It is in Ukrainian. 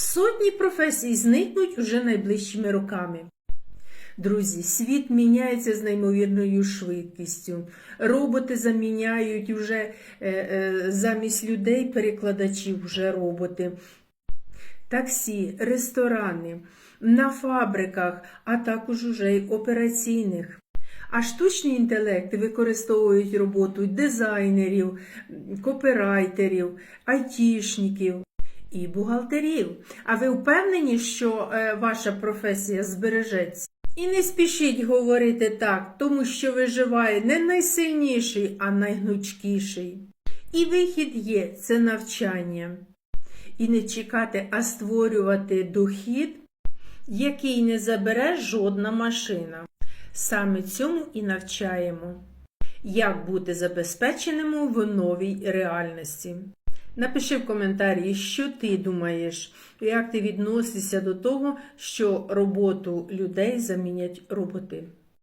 Сотні професій зникнуть уже найближчими роками. Друзі, світ міняється з неймовірною швидкістю. Роботи заміняють уже е, е, замість людей перекладачів вже роботи. Таксі, ресторани, на фабриках, а також уже й операційних. А штучний інтелект використовують роботу дизайнерів, копірайтерів, айтішників і бухгалтерів. А ви впевнені, що е, ваша професія збережеться? І не спішіть говорити так, тому що виживає не найсильніший, а найгнучкіший. І вихід є це навчання. І не чекати, а створювати дохід, який не забере жодна машина. Саме цьому і навчаємо, як бути забезпеченими в новій реальності. Напиши в коментарі, що ти думаєш, як ти відносишся до того, що роботу людей замінять роботи.